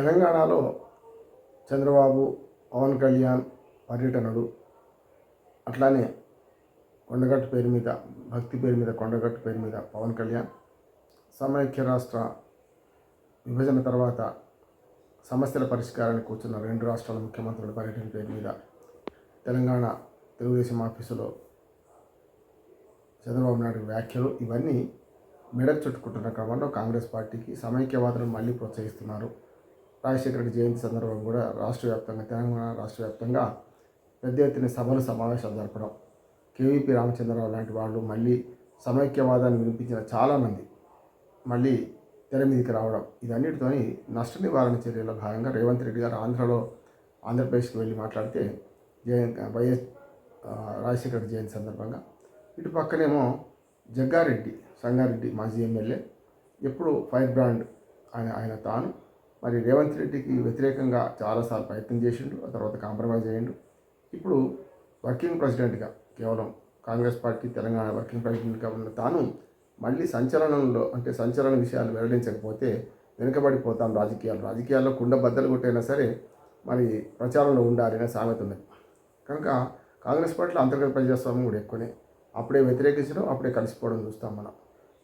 తెలంగాణలో చంద్రబాబు పవన్ కళ్యాణ్ పర్యటనలు అట్లానే కొండగట్టు పేరు మీద భక్తి పేరు మీద కొండగట్టు పేరు మీద పవన్ కళ్యాణ్. సమైక్య రాష్ట్ర విభజన తర్వాత సమస్యల పరిష్కారానికి కూర్చున్న రెండు రాష్ట్రాల ముఖ్యమంత్రుల పర్యటన పేరు మీద తెలంగాణ తెలుగుదేశం ఆఫీసులో చంద్రబాబు నాయుడు వ్యాఖ్యలు ఇవన్నీ మెడకు చుట్టుకుంటున్న క్రమంలో కాంగ్రెస్ పార్టీకి సమైక్యవాదులను మళ్ళీ ప్రోత్సహిస్తున్నారు. రాజశేఖర రెడ్డి జయంతి సందర్భంగా కూడా రాష్ట్ర వ్యాప్తంగా తెలంగాణ రాష్ట్ర వ్యాప్తంగా పెద్ద ఎత్తున సభలు సమావేశాలు జరపడం కేవీపీ రామచంద్రరావు లాంటి వాళ్ళు మళ్ళీ సమైక్యవాదాన్ని వినిపించిన చాలామంది మళ్ళీ తెర మీదకి రావడం ఇదన్నిటితోని నష్ట నివారణ చర్యల భాగంగా రేవంత్ రెడ్డి గారు ఆంధ్రలో ఆంధ్రప్రదేశ్కి వెళ్ళి మాట్లాడితే జయ వైఎస్ రాజశేఖర రెడ్డి జయంతి సందర్భంగా ఇటు పక్కనేమో జగ్గారెడ్డి సంగారెడ్డి మాజీ ఎమ్మెల్యే ఎప్పుడు ఫైర్ బ్రాండ్ ఆయన ఆయన తాను మరి రేవంత్ రెడ్డికి వ్యతిరేకంగా చాలాసార్లు ప్రయత్నం చేసిండు ఆ తర్వాత కాంప్రమైజ్ అయ్యిండు. ఇప్పుడు వర్కింగ్ ప్రెసిడెంట్గా కేవలం కాంగ్రెస్ పార్టీ తెలంగాణ వర్కింగ్ ప్రెసిడెంట్గా ఉన్న తాను మళ్ళీ సంచలనంలో అంటే సంచలన విషయాలు వెల్లడించకపోతే వెనుకబడిపోతాం రాజకీయాలు. రాజకీయాల్లో కుండ బద్దలు కొట్టైనా సరే మరి ప్రచారంలో ఉండాలి అనే సామెత ఉన్నది. కనుక కాంగ్రెస్ పార్టీలో అంతర్గత ప్రజాస్వామ్యం కూడా ఎక్కువనే. అప్పుడే వ్యతిరేకించడం అప్పుడే కలిసిపోవడం చూస్తాం మనం.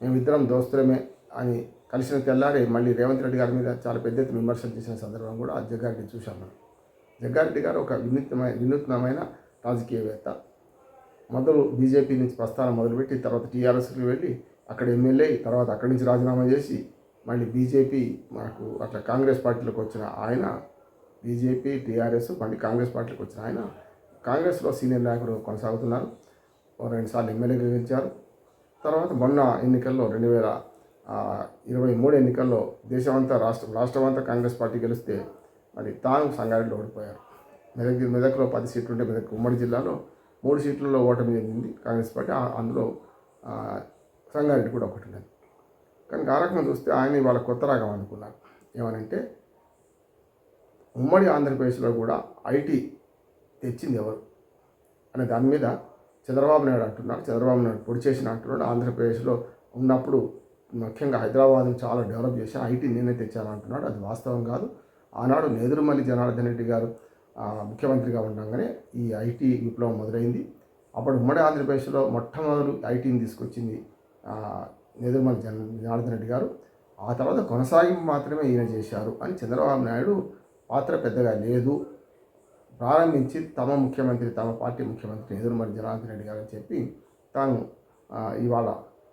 మేమిద్దరం దోస్తులమే అని కలిసిన తెల్లారి మళ్ళీ రేవంత్ రెడ్డి గారి మీద చాలా పెద్ద ఎత్తున విమర్శలు చేసిన సందర్భం కూడా ఆ జగ్గారెడ్డి చూసాం మనం. జగ్గారెడ్డి గారు ఒక వినూత్నమైన వినూత్నమైన రాజకీయవేత్త. మొదలు బీజేపీ నుంచి ప్రస్థానం మొదలుపెట్టి తర్వాత టీఆర్ఎస్కి వెళ్ళి అక్కడ ఎమ్మెల్యే తర్వాత అక్కడి నుంచి రాజీనామా చేసి మళ్ళీ బీజేపీ మనకు అట్లా కాంగ్రెస్ పార్టీలోకి వచ్చిన ఆయన బీజేపీ టీఆర్ఎస్ మళ్ళీ కాంగ్రెస్ పార్టీలోకి వచ్చిన ఆయన కాంగ్రెస్లో సీనియర్ నాయకుడు కొనసాగుతున్నారు. ఓ రెండుసార్లు ఎమ్మెల్యే గెలిచారు. తర్వాత మొన్న ఎన్నికల్లో రెండు వేల ఇరవై మూడు ఎన్నికల్లో దేశమంతా రాష్ట్రం రాష్ట్రమంతా కాంగ్రెస్ పార్టీ గెలిస్తే మరి తాను సంగారెడ్డిలో ఓడిపోయారు మెదక్ మెదక్లో పది సీట్లు ఉంటే మెదక్ ఉమ్మడి జిల్లాలో మూడు సీట్లలో ఓటమి జరిగింది కాంగ్రెస్ పార్టీ. ఆ- అందులో సంగారెడ్డి కూడా ఒకటి ఉన్నది. కానీ ఆ రకంగా చూస్తే ఆయన ఇవాళ కొత్త రకం అనుకున్నారు. ఏమనంటే ఉమ్మడి ఆంధ్రప్రదేశ్లో కూడా ఐటీ తెచ్చింది ఎవరు? అనే దాని మీద చంద్రబాబు నాయుడు అంటున్నారు. చంద్రబాబు నాయుడు పొడి చేసిన అంటున్నాడు. ఆంధ్రప్రదేశ్లో ఉన్నప్పుడు ముఖ్యంగా హైదరాబాద్ని చాలా డెవలప్ చేశాను ఐటీ నేనే తెచ్చాను అంటున్నాడు అది వాస్తవం కాదు. ఆనాడు నేదురుమల్లి జనార్దన్ రెడ్డి గారు ముఖ్యమంత్రిగా ఉండగానే ఈ ఐటీ విప్లవం మొదలైంది. అప్పుడు ఉమ్మడి ఆంధ్రప్రదేశ్లో మొట్టమొదలు ఐటీని తీసుకొచ్చింది నేదురుమల్లి జన జనార్దన్ రెడ్డి గారు. ఆ తర్వాత కొనసాగింపు మాత్రమే ఈయన చేశారు అని చంద్రబాబు నాయుడు పాత్ర పెద్దగా లేదు. ప్రారంభించి తమ ముఖ్యమంత్రి తమ పార్టీ ముఖ్యమంత్రి నేదురుమల్లి జనార్దన్ రెడ్డి గారు అని చెప్పి తాను ఇవాళ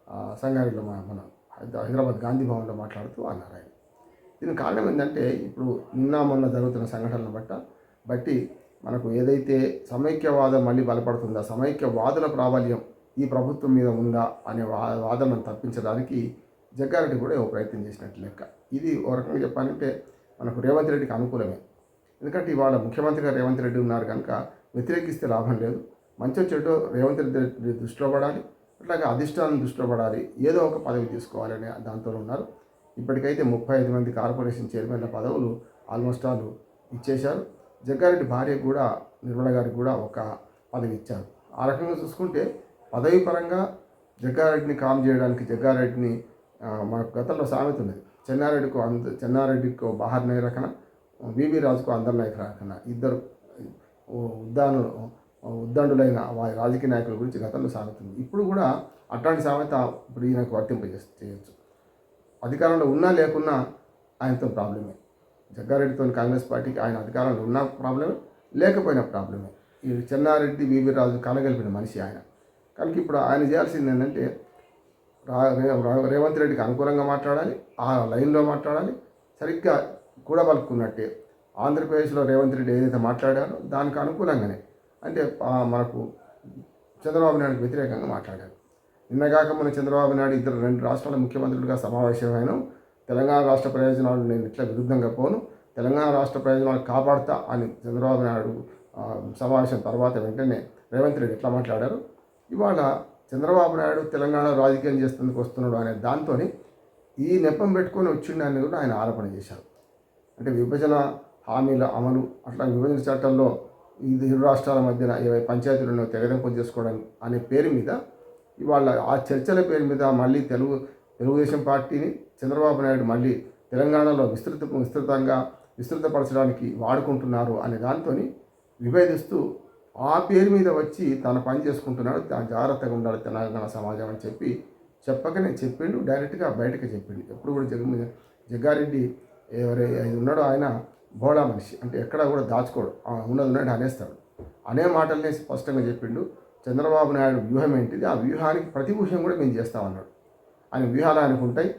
ఆ, సంగారెడ్డిలో మన హైదరాబాద్ గాంధీ భవన్లో మాట్లాడుతూ అన్నారు ఆయన. దీనికి కారణం ఏంటంటే ఇప్పుడు నిన్న మొన్న జరుగుతున్న సంఘటనలు బట్ట బట్టి మనకు ఏదైతే సమైక్యవాదం మళ్ళీ బలపడుతుందా సమైక్యవాదుల ప్రాబల్యం ఈ ప్రభుత్వం మీద ఉందా అనే వా వాదనను తప్పించడానికి జగ్గారెడ్డి కూడా ఓ ప్రయత్నం చేసినట్టు లెక్క. ఇది ఓ రకంగా చెప్పాలంటే మనకు రేవంత్ రెడ్డికి అనుకూలమే. ఎందుకంటే ఇవాళ ముఖ్యమంత్రిగా రేవంత్ రెడ్డి ఉన్నారు కనుక వ్యతిరేకిస్తే లాభం లేదు. మంచి చెడు రేవంత్ రెడ్డి దృష్టిలో పడాలి. అట్లాగే అధిష్టానం దృష్టిలో పడాలి. ఏదో ఒక పదవి తీసుకోవాలనే దాంతో ఉన్నారు. ఇప్పటికైతే ముప్పై ఐదు మంది కార్పొరేషన్ చైర్మన్ల పదవులు ఆల్మోస్ట్ ఆల్ ఇచ్చేశారు. జగ్గారెడ్డి భార్య కూడా నిర్మల గారికి కూడా ఒక పదవి ఇచ్చారు. ఆ రకంగా చూసుకుంటే పదవి పరంగా జగ్గారెడ్డిని కామ్ చేయడానికి జగ్గారెడ్డిని ఆ, మనకు గతంలో సామెత ఉన్నది. చెన్నారెడ్డికి అంద చెన్నారెడ్డికి బహార్ నాయకన బీబీ రాజుకు అందరి నాయకన ఇద్దరు ఓ ఉద్దాను ఉద్దండులైన వారి రాజకీయ నాయకుల గురించి గతంలో సాగుతుంది. ఇప్పుడు కూడా అట్లాంటి సామెత ఇప్పుడు ఈయనకు వర్తింపజే చేయొచ్చు. అధికారంలో ఉన్నా లేకున్నా ఆయనతో ప్రాబ్లమే. జగ్గారెడ్డితో కాంగ్రెస్ పార్టీకి ఆయన అధికారంలో ఉన్న ప్రాబ్లమే లేకపోయినా ప్రాబ్లమే. ఈ చెన్నారెడ్డి బీబీ రాజు కలగలిపిన మనిషి ఆయన. కనుక ఇప్పుడు ఆయన చేయాల్సింది ఏంటంటే రా- రేవంత్ రెడ్డికి అనుకూలంగా మాట్లాడాలి ఆ లైన్లో మాట్లాడాలి సరిగ్గా కూడబలుకున్నట్టే ఆంధ్రప్రదేశ్లో రేవంత్ రెడ్డి ఏదైతే మాట్లాడారో దానికి అనుకూలంగానే అంటే మనకు చంద్రబాబు నాయుడు వ్యతిరేకంగా మాట్లాడారు. నిన్నగాక మన చంద్రబాబు నాయుడు ఇద్దరు రెండు రాష్ట్రాల ముఖ్యమంత్రులుగా సమావేశమైన తెలంగాణ రాష్ట్ర ప్రయోజనాలు నేను ఇట్లా విరుద్ధంగా పోను. తెలంగాణ రాష్ట్ర ప్రయోజనాలు కాపాడుతా అని చంద్రబాబు నాయుడు సమావేశం తర్వాత వెంటనే రేవంత్ రెడ్డి ఎట్లా మాట్లాడారు? ఇవాళ చంద్రబాబు నాయుడు తెలంగాణ రాజకీయం చేస్తుందుకు వస్తున్నాడు అనే దాంతో ఈ నెపం పెట్టుకొని వచ్చిండని కూడా ఆయన ఆరోపణ చేశారు. అంటే విభజన హామీల అమలు అట్లా విభజన చట్టంలో ఇది ఇరు రాష్ట్రాల మధ్యన ఇరవై పంచాయతీలను తెగదెంపు చేసుకోవడం అనే పేరు మీద ఇవాళ ఆ చర్చల పేరు మీద మళ్ళీ తెలుగు తెలుగుదేశం పార్టీని చంద్రబాబు నాయుడు మళ్ళీ తెలంగాణలో విస్తృత విస్తృతంగా విస్తృతపరచడానికి వాడుకుంటున్నారు అనే దాంతో విభేదిస్తూ ఆ పేరు మీద వచ్చి తన పని చేసుకుంటున్నాడు తన జాగ్రత్తగా ఉండాలి తెలంగాణ సమాజం అని చెప్పి చెప్పకనే చెప్పిండు డైరెక్ట్గా బయటకు చెప్పిండు. ఎప్పుడు కూడా జగ జగ్గారెడ్డి ఎవరై ఆయన ఉన్నాడో ఆయన బోడా మనిషి. అంటే ఎక్కడ కూడా దాచుకోడు. ఉన్నది ఉన్నట్టు అనేస్తాడు. అనే మాటలనే స్పష్టంగా చెప్పిండు. చంద్రబాబు నాయుడు వ్యూహం ఏంటిది? ఆ వ్యూహానికి ప్రతి వ్యూహం కూడా మేము చేస్తామన్నాడు ఆయన వ్యూహాలు ఆయనకు ఉంటాయి.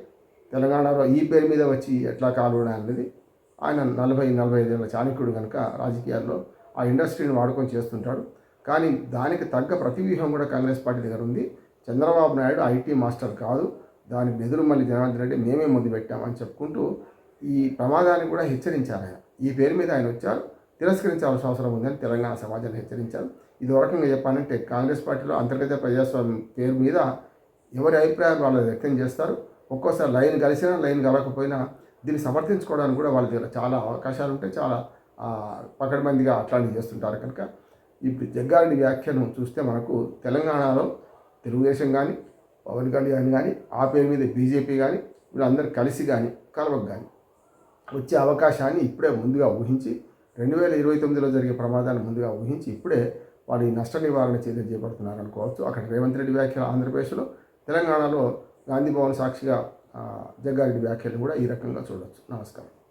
తెలంగాణలో ఈ పేరు మీద వచ్చి ఎట్లా కాలువడం అనేది ఆయన నలభై నలభై ఐదేళ్ళ చాణక్యుడు కనుక రాజకీయాల్లో ఆ ఇండస్ట్రీని వాడుకొని చేస్తుంటాడు. కానీ దానికి తగ్గ ప్రతి వ్యూహం కూడా కాంగ్రెస్ పార్టీ దగ్గర ఉంది. చంద్రబాబు నాయుడు ఐటీ మాస్టర్ కాదు. దానికి నిధులు మళ్ళీ జనార్దన్ రెడ్డి మేమే ముందు పెట్టామని చెప్పుకుంటూ ఈ ప్రమాదాన్ని కూడా హెచ్చరించారు ఆయన. ఈ పేరు మీద ఆయన వచ్చారు. తిరస్కరించాల్సిన అవసరం ఉందని తెలంగాణ సమాజాన్ని హెచ్చరించారు. ఇది రకంగా చెప్పాలంటే కాంగ్రెస్ పార్టీలో అంతర్గత ప్రజాస్వామ్యం పేరు మీద ఎవరి అభిప్రాయాలు వాళ్ళు వ్యక్తం చేస్తారు. ఒక్కోసారి లైన్ కలిసినా లైన్ కలవకపోయినా దీన్ని సమర్థించుకోవడానికి కూడా వాళ్ళ దగ్గర చాలా అవకాశాలు ఉంటాయి. చాలా ఆ, పకడ్బందీగా అట్లాంటివి చేస్తుంటారు కనుక. ఇప్పుడు జగ్గారెడ్డి వ్యాఖ్యను చూస్తే మనకు తెలంగాణలో తెలుగుదేశం కానీ పవన్ కళ్యాణ్ కానీ ఆ పేరు మీద బీజేపీ కానీ వీళ్ళందరూ కలిసి కానీ కలవకు కానీ వచ్చే అవకాశాన్ని ఇప్పుడే ముందుగా ఊహించి రెండు వేల ఇరవై తొమ్మిదిలో జరిగే ప్రమాదాన్ని ముందుగా ఊహించి ఇప్పుడే వాడి నష్ట నివారణ చర్యలు చేపడుతున్నారు అనుకోవచ్చు అక్కడ రేవంత్ రెడ్డి వ్యాఖ్యలు ఆంధ్రప్రదేశ్లో తెలంగాణలో గాంధీ భవన్ సాక్షిగా జగ్గారెడ్డి వ్యాఖ్యలు కూడా ఈ రకంగా చూడవచ్చు నమస్కారం.